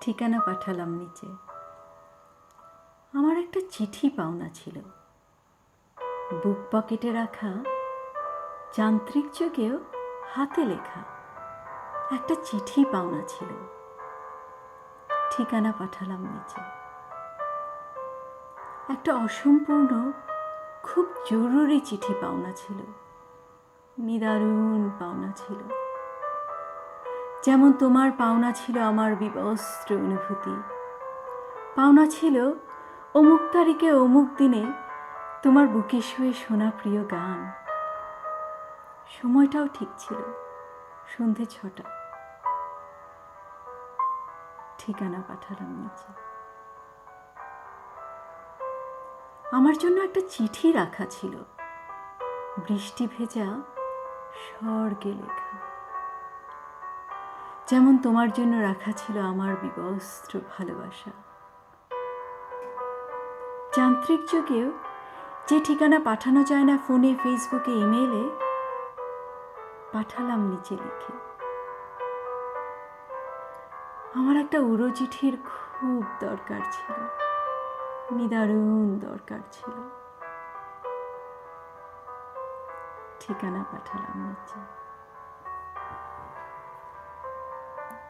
ঠিকানা পাঠালাম নিচে। আমার একটা চিঠি পাওনা ছিল। বুক পকেটে রাখা যান্ত্রিক যুগেও হাতে লেখা একটা চিঠি পাওনা ছিল। ঠিকানা পাঠালাম নিচে। একটা অসম্পূর্ণ, খুব জরুরি চিঠি পাওনা ছিল। নিদারুণ পাওনা ছিল। যেমন তোমার পাওনা ছিল আমার বিবস্ত্র অনুভূতি। পাওনা ছিল অমুক তারিখে অমুক দিনে তোমার বুকে শুয়ে শোনা প্রিয় গান। সময়টাও ঠিক ছিল, সন্ধে ছটা। ঠিকানা পাঠালাম নিচে। আমার জন্য একটা চিঠি রাখা ছিল। বৃষ্টি ভেজা স্বর্গে লেখা। যেমন তোমার জন্য রাখা ছিল আমার বিবস্ত্র ভালোবাসা। যান্ত্রিক যুগেও যে ঠিকানা পাঠানো যায় না ফোনে, ফেসবুকে ইমেলে পাঠালাম নিচে লিখে। আমার একটা উড়ো চিঠির খুব দরকার ছিল, নিদারুণ দরকার ছিল। ঠিকানা পাঠালাম নিচে।